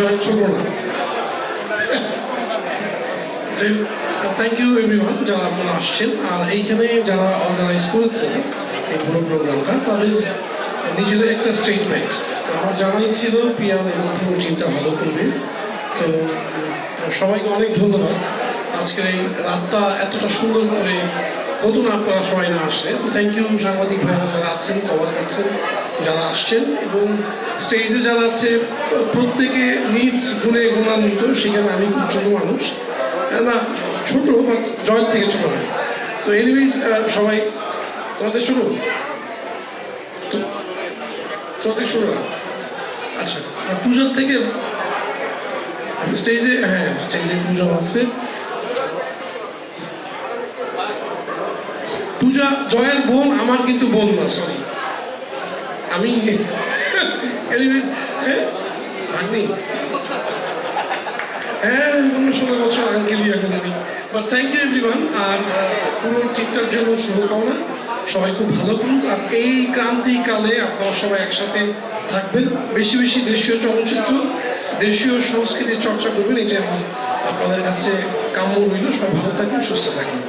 না thank you everyone যারা আপনারা আসছেন। আর এইখানে যারা অর্গানাইজ করেছেন এই পুরো প্রোগ্রামটা তাদের নিজেদের একটা স্টেটমেন্ট আমার জানাই ছিল, পিয়াল এবং পুরো টিমটা ভালো করবে। তো, সবাইকে অনেক ধন্যবাদ। আজকের এই রাতটা এতটা সুন্দর করে নতুন আপনারা সবাই না আসলে। তো থ্যাংক ইউ সাংবাদিক ভাইরা যারা আছেন কভার করছেন। যারা আসছেন এবং স্টেজে যারা আছে, প্রত্যেকে নিজ গুণে গুণান্বিত, সেখানে আমি খুব ছোটো মানুষ। না ছোটো বাট জয়ের থেকে ছোটো হয় তো এনিওয়েজ সবাই, তোমাদের শুরু? তোমাদের শুরু আচ্ছা পুজোর থেকে স্টেজে হ্যাঁ স্টেজে পুজো আছে। পূজা, জয়ের বোন, আমার কিন্তু বোন না সরি আমি হ্যাঁ? বাট থ্যাংক ইউ আর জন্য সবাই খুব ভালো করুক। এই ক্রান্তিকালে আপনারা সবাই একসাথে থাকবেন। বেশি বেশি দেশীয় চলচ্চিত্র, দেশীয় সংস্কৃতির চর্চা করবেন এটা আমার আপনাদের কাছে কাম্য রইল। সবাই ভালো থাকবেন, সুস্থ থাকবেন।